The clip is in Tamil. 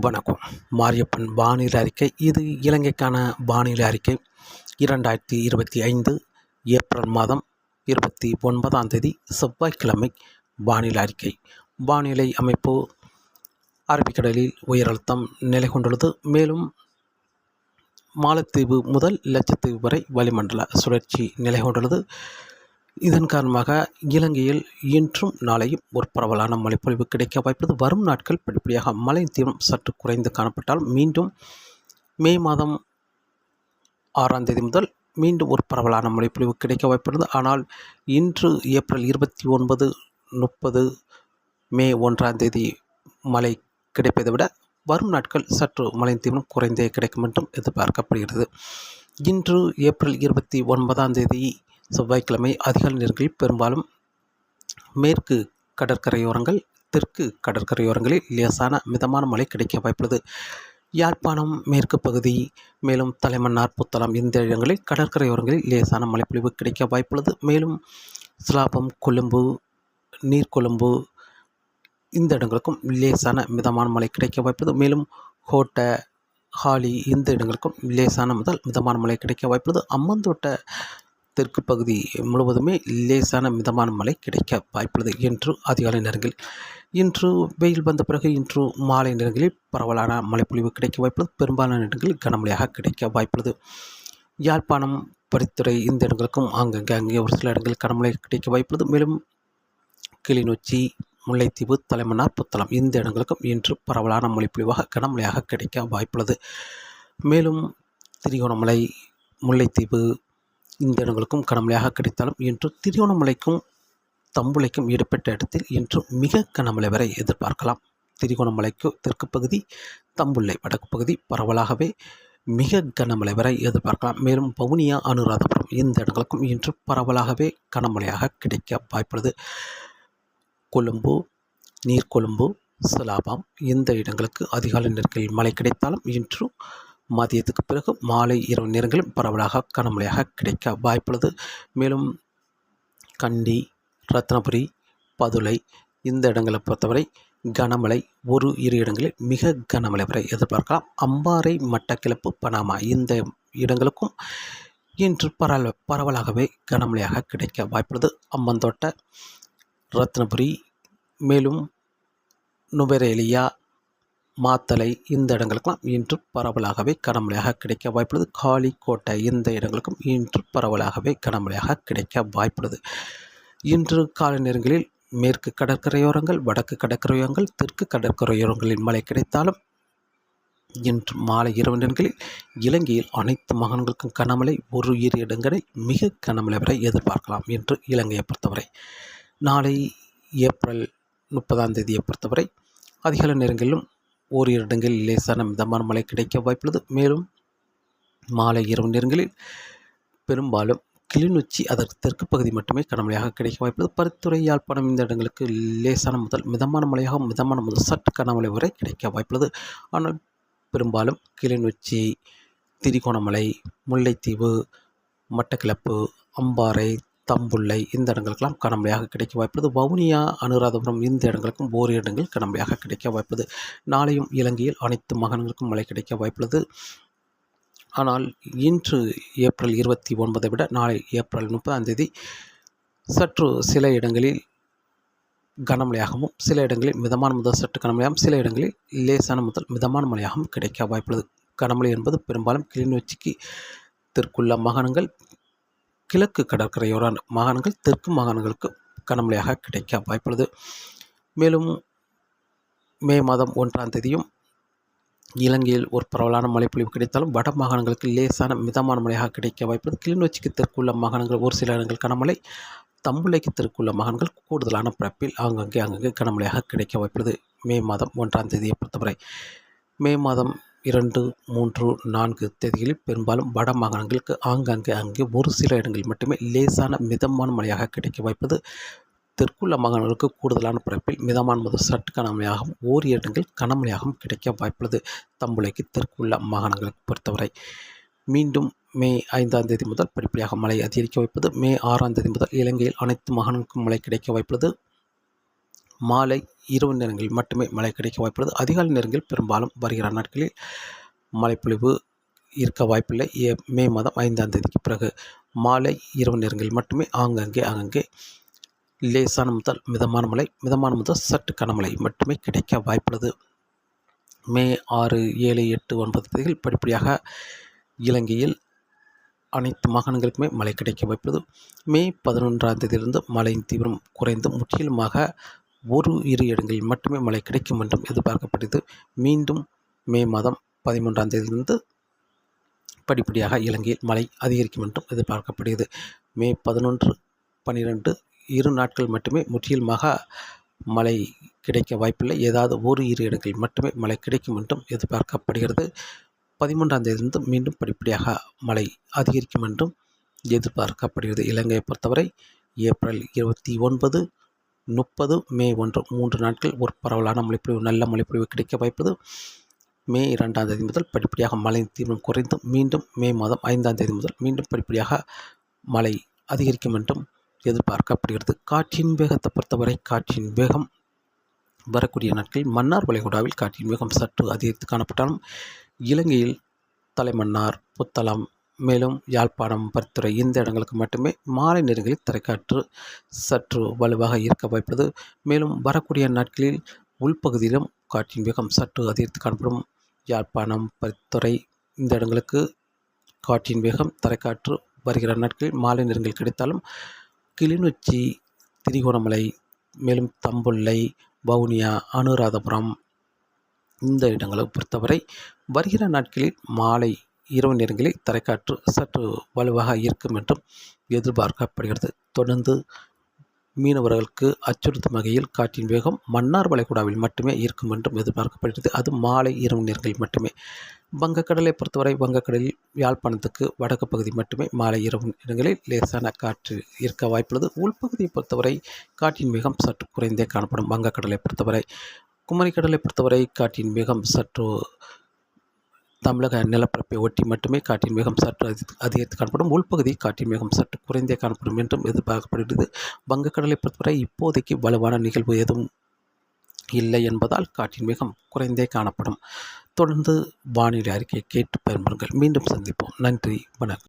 வணக்கம். மாரியப்பன் வானிலை அறிக்கை. இது இலங்கைக்கான வானிலை அறிக்கை. இரண்டாயிரத்தி இருபத்தி ஐந்து ஏப்ரல் மாதம் இருபத்தி ஒன்பதாம் தேதி செவ்வாய்க்கிழமை வானிலை அறிக்கை. வானிலை அமைப்பு அரபிக்கடலில் உயரழுத்தம் நிலை கொண்டுள்ளது மேலும் மாலத்தீவு முதல் லட்சத்தீவு வரை வளிமண்டல சுழற்சி நிலை கொண்டுள்ளது இதன் காரணமாக இலங்கையில் இன்றும் நாளையும் ஒரு பரவலான மழைப்பொழிவு கிடைக்க வாய்ப்புள்ளது. வரும் நாட்கள் படிப்படியாக மழை தீவிரம் சற்று குறைந்து காணப்பட்டால் மீண்டும் மே மாதம் ஆறாம் தேதி முதல் மீண்டும் ஒரு பரவலான மழைப்பொழிவு கிடைக்க வாய்ப்புள்ளது. ஆனால் இன்று ஏப்ரல் இருபத்தி ஒன்பது முப்பது மே ஒன்றாம் தேதி மழை கிடைப்பதை விட வரும் நாட்கள் சற்று மழை தீவிரம் குறைந்தே கிடைக்கும் என்றும் எதிர்பார்க்கப்படுகிறது. இன்று ஏப்ரல் இருபத்தி ஒன்பதாம் தேதி செவ்வாய்க்கிழமை அதிகாலை நேரங்களில் பெரும்பாலும் மேற்கு கடற்கரையோரங்கள் தெற்கு கடற்கரையோரங்களில் லேசான மிதமான மழை கிடைக்க வாய்ப்புள்ளது. யாழ்ப்பாணம் மேற்கு பகுதி மேலும் தலைமன்னார் புத்தளம் இந்த இடங்களில் கடற்கரையோரங்களில் லேசான மழைப்பொழிவு கிடைக்க வாய்ப்புள்ளது. மேலும் சிலாபம் கொழும்பு நீர்கொழும்பு இந்த இடங்களுக்கும் லேசான மிதமான மழை கிடைக்க வாய்ப்புள்ளது. மேலும் கோட்டை ஹாலி இந்த இடங்களுக்கும் லேசான முதல் மிதமான மழை கிடைக்க வாய்ப்புள்ளது. அம்மந்தோட்ட தெற்கு பகுதி முழுவதுமே லேசான மிதமான மழை கிடைக்க வாய்ப்புள்ளது இன்று அதிகாலை நேரங்களில். இன்று வெயில் வந்த பிறகு இன்று மாலை நேரங்களில் பரவலான மழைப்பொழிவு கிடைக்க வாய்ப்புள்ளது. பெரும்பாலான இடங்களில் கனமழையாக கிடைக்க வாய்ப்புள்ளது. யாழ்ப்பாணம் பரித்துறை இந்த இடங்களுக்கும் அங்கங்கே அங்கே ஒரு சில இடங்களில் கனமழை கிடைக்க வாய்ப்புள்ளது. மேலும் கிளிநொச்சி முல்லைத்தீவு தலைமன்னார் புத்தளம் இந்த இடங்களுக்கும் இன்று பரவலான மழைப்பொழிவாக கனமழையாக கிடைக்க வாய்ப்புள்ளது. மேலும் திரிகோணமலை முல்லைத்தீவு இந்த இடங்களுக்கும் கனமழையாக கிடைத்தாலும் இன்று திருகோணமலைக்கும் தம்புளைக்கும் ஈடுபட்ட இடத்தில் இன்று மிக கனமழை வரை எதிர்பார்க்கலாம். திருகோணமலைக்கு தெற்கு பகுதி தம்புள்ளை வடக்கு பகுதி பரவலாகவே மிக கனமழை வரை எதிர்பார்க்கலாம். மேலும் பவுனியா அனுராதபுரம் இந்த இடங்களுக்கும் இன்று பரவலாகவே கனமழையாக கிடைக்க வாய்ப்புள்ளது. கொழும்பு நீர்கொழும்பு சிலாபம் இந்த இடங்களுக்கு அதிகாலை நேரங்களில் மழை கிடைத்தாலும் இன்று மதியத்துக்கு பிறகு மாலை இரவு நேரங்களில் பரவலாக கனமழையாக கிடைக்க வாய்ப்புள்ளது. மேலும் கண்டி ரத்னபுரி பதுளை இந்த இடங்களை பொறுத்தவரை கனமழை ஒரு இரு இடங்களில் மிக கனமழை வரை எதிர்பார்க்கலாம். அம்பாறை மட்டக்கிழப்பு பனாமா இந்த இடங்களுக்கும் இன்று பரவ பரவலாகவே கனமழையாக கிடைக்க வாய்ப்புள்ளது. அம்மந்தோட்ட ரத்னபுரி மேலும் நுபரேலியா மாத்தலை இந்த இடங்களுக்கெல்லாம் இன்று பரவலாகவே கனமழையாக கிடைக்க வாய்ப்புள்ளது. காளிக்கோட்டை இந்த இடங்களுக்கும் இன்று பரவலாகவே கனமழையாக கிடைக்க வாய்ப்புள்ளது. இன்று காலை நேரங்களில் மேற்கு கடற்கரையோரங்கள் வடக்கு கடற்கரையோரங்கள் தெற்கு கடற்கரையோரங்களில் மழை கிடைத்தாலும் இன்று மாலை இரவு நேரங்களில் இலங்கையில் அனைத்து மகன்களுக்கும் கனமழை ஒரு இரு இடங்களில் மிக கனமழை வரை எதிர்பார்க்கலாம் என்று இலங்கையை பொறுத்தவரை. நாளை ஏப்ரல் முப்பதாம் தேதியை பொறுத்தவரை அதிகாலை நேரங்களிலும் ஓரிரு இடங்களில் லேசான மிதமான மழை கிடைக்க வாய்ப்புள்ளது. மேலும் மாலை இரவு நேரங்களில் பெரும்பாலும் கிளிநொச்சி அதற்கு தெற்கு பகுதி மட்டுமே கனமழையாக கிடைக்க வாய்ப்புள்ளது. பருத்துறை யாழ்ப்பாணம் இந்த இடங்களுக்கு லேசான முதல் மிதமான மழையாக மிதமான முதல் சற்று கனமழை வரை கிடைக்க வாய்ப்புள்ளது. ஆனால் பெரும்பாலும் கிளிநொச்சி திரிகோணமலை முல்லைத்தீவு மட்டக்கிளப்பு அம்பாறை தம்புள்ளை இந்த இடங்களுக்கெல்லாம் கனமழையாக கிடைக்க வாய்ப்பது. வவுனியா அனுராதபுரம் இந்த இடங்களுக்கும் ஓரிரு இடங்கள் கனமழையாக கிடைக்க வாய்ப்பது. நாளையும் இலங்கையில் அனைத்து மகன்களுக்கும் மழை கிடைக்க வாய்ப்புள்ளது. ஆனால் இன்று ஏப்ரல் இருபத்தி ஒன்பதை விட நாளை ஏப்ரல் முப்பதாம் தேதி சற்று சில இடங்களில் கனமழையாகவும் சில இடங்களில் மிதமான முதல் சற்று கனமழையாகவும் சில இடங்களில் லேசான முதல் மிதமான மழையாகவும் கிடைக்க வாய்ப்புள்ளது. கனமழை என்பது பெரும்பாலும் கிளிநொச்சிக்கு தெற்குள்ள மாகாணங்கள் கிழக்கு கடற்கரையோர மாகாணங்கள் தெற்கு மாகாணங்களுக்கு கனமழையாக கிடைக்க வாய்ப்புள்ளது. மேலும் மே மாதம் ஒன்றாம் தேதியும் இலங்கையில் ஒரு பரவலான மழைப்பொழிவு கிடைத்தாலும் வட மாகாணங்களுக்கு லேசான மிதமான மழையாக கிடைக்க வாய்ப்புள்ளது. கிளிநொச்சிக்கு தெற்குள்ள மாகாணங்கள் ஒரு சில இடங்கள் கனமழை தம்புளைக்கு தெற்குள்ள மாகாணங்கள் கூடுதலான பிறப்பில் ஆங்கங்கே அங்கங்கே கனமழையாக கிடைக்க வாய்ப்புள்ளது. மே மாதம் ஒன்றாம் தேதியை பொறுத்தவரை மே மாதம் இரண்டு மூன்று நான்கு தேதிகளில் பெரும்பாலும் வட மாகாணங்களுக்கு ஆங்காங்கே அங்கே ஒரு சில இடங்களில் மட்டுமே லேசான மிதமான மழையாக கிடைக்க வாய்ப்பது தெற்குள்ள மாகாணங்களுக்கு கூடுதலான பரப்பில் மிதமான முதல் சற்று கனமழையாகவும் ஓர் இடங்கள் கனமழையாகவும் கிடைக்க வாய்ப்புள்ளது. தம்புளைக்கு தெற்குள்ள மாகாணங்களுக்கு பொறுத்தவரை மீண்டும் மே ஐந்தாம் தேதி முதல் படிப்படியாக மழை அதிகரிக்க வைப்பது மே ஆறாம் தேதி முதல் இலங்கையில் அனைத்து மாகாணங்களுக்கும் மழை கிடைக்க வாய்ப்புள்ளது. மாலை இரவு நேரங்களில் மட்டுமே மழை கிடைக்க வாய்ப்புள்ளது. அதிகாலை நேரங்களில் பெரும்பாலும் வருகிற நாட்களில் மழைப்பொழிவு இருக்க வாய்ப்பில்லை. ஏ மே மாதம் ஐந்தாம் தேதிக்கு பிறகு மாலை இரவு நேரங்களில் மட்டுமே ஆங்கங்கே ஆங்கங்கே லேசான முதல் மிதமான மழை மிதமான முதல் சற்று கனமழை மட்டுமே கிடைக்க வாய்ப்புள்ளது. மே ஆறு ஏழு எட்டு ஒன்பது தேதிகள் படிப்படியாக இலங்கையில் அனைத்து மாகாணங்களுக்குமே மழை கிடைக்க வாய்ப்புள்ளது. மே பதினொன்றாம் தேதியிலிருந்து மழையின் தீவிரம் குறைந்து முற்றிலுமாக ஒரு இரு இடங்களில் மட்டுமே மழை கிடைக்கும் என்றும் எதிர்பார்க்கப்படுகிறது. மீண்டும் மே மாதம் பதிமூன்றாம் தேதியிலிருந்து படிப்படியாக இலங்கையில் மழை அதிகரிக்கும் என்றும் எதிர்பார்க்கப்படுகிறது. மே பதினொன்று பன்னிரெண்டு இரு நாட்கள் மட்டுமே முற்றிலுமாக மழை கிடைக்க வாய்ப்பில்லை. ஏதாவது ஒரு இரு இடங்களில் மட்டுமே மழை கிடைக்கும் என்றும் எதிர்பார்க்கப்படுகிறது. பதிமூன்றாம் தேதியிலிருந்து மீண்டும் படிப்படியாக மழை அதிகரிக்கும் என்றும் எதிர்பார்க்கப்படுகிறது. இலங்கையை பொறுத்தவரை ஏப்ரல் இருபத்தி ஒன்பது முப்பது மே ஒன்று மூன்று நாட்கள் ஒரு பரவலான மழைப்பொழிவு நல்ல மழைப்பொழிவு கிடைக்க வாய்ப்பது. மே இரண்டாம் தேதி முதல் படிப்படியாக மழை தீவிரம் குறைந்து மீண்டும் மே மாதம் ஐந்தாம் தேதி முதல் மீண்டும் படிப்படியாக மழை அதிகரிக்கும் என்றும் எதிர்பார்க்கப்படுகிறது. காற்றின் வேகத்தை பொறுத்தவரை காற்றின் வேகம் வரக்கூடிய நாட்களில் மன்னார் வளைகுடாவில் காற்றின் வேகம் சற்று அதிகரித்து காணப்பட்டாலும் இலங்கையில் தலைமன்னார் புத்தளம் மேலும் யாழ்ப்பாணம் பருத்துறை இந்த இடங்களுக்கு மட்டுமே மாலை நேரங்களில் தரைக்காற்று சற்று வலுவாக இருக்க வாய்ப்புள்ளது மேலும் வரக்கூடிய நாட்களில் உள்பகுதியிலும் காற்றின் வேகம் சற்று அதிகரித்து காணப்படும். யாழ்ப்பாணம் பருத்துறை இந்த இடங்களுக்கு காற்றின் வேகம் தரைக்காற்று வருகிற நாட்களில் மாலை நேரங்கள் கிடைத்தாலும் கிளிநொச்சி திரிகோணமலை மேலும் தம்புள்ளை வவுனியா அனுராதபுரம் இந்த இடங்களை பொறுத்தவரை வருகிற நாட்களில் மாலை இரவு நேரங்களில் தரைக்காற்று சற்று வலுவாக இருக்கும் என்றும் எதிர்பார்க்கப்படுகிறது. தொடர்ந்து மீனவர்களுக்கு அச்சுறுத்தும் வகையில் காற்றின் வேகம் மன்னார் வளைகுடாவில் மட்டுமே இருக்கும் என்றும் எதிர்பார்க்கப்படுகிறது. அது மாலை இரவு நேரங்களில் மட்டுமே. வங்கக்கடலை பொறுத்தவரை வங்கக்கடலில் யாழ்ப்பாணத்துக்கு வடக்கு பகுதி மட்டுமே மாலை இரவு நேரங்களில் லேசான காற்று இருக்க வாய்ப்புள்ளது. உள்பகுதியை பொறுத்தவரை காற்றின் வேகம் சற்று குறைந்தே காணப்படும். வங்கக்கடலை பொறுத்தவரை குமரிக்கடலை பொறுத்தவரை காற்றின் வேகம் சற்று தமிழக நிலப்பரப்பை ஒட்டி மட்டுமே காற்றின் வேகம் சற்று அதி அதிகரித்து காணப்படும். உள்பகுதி காற்றின் வேகம் சற்று குறைந்தே காணப்படும் என்றும் எதிர்பார்க்கப்படுகிறது. வங்கக்கடலை பொறுத்தவரை இப்போதைக்கு வலுவான நிகழ்வு எதுவும் இல்லை என்பதால் காற்றின் வேகம் குறைந்தே காணப்படும். தொடர்ந்து வானிலை அறிக்கையை கேட்டு பயன்பெறுங்கள். மீண்டும் சந்திப்போம். நன்றி. வணக்கம்.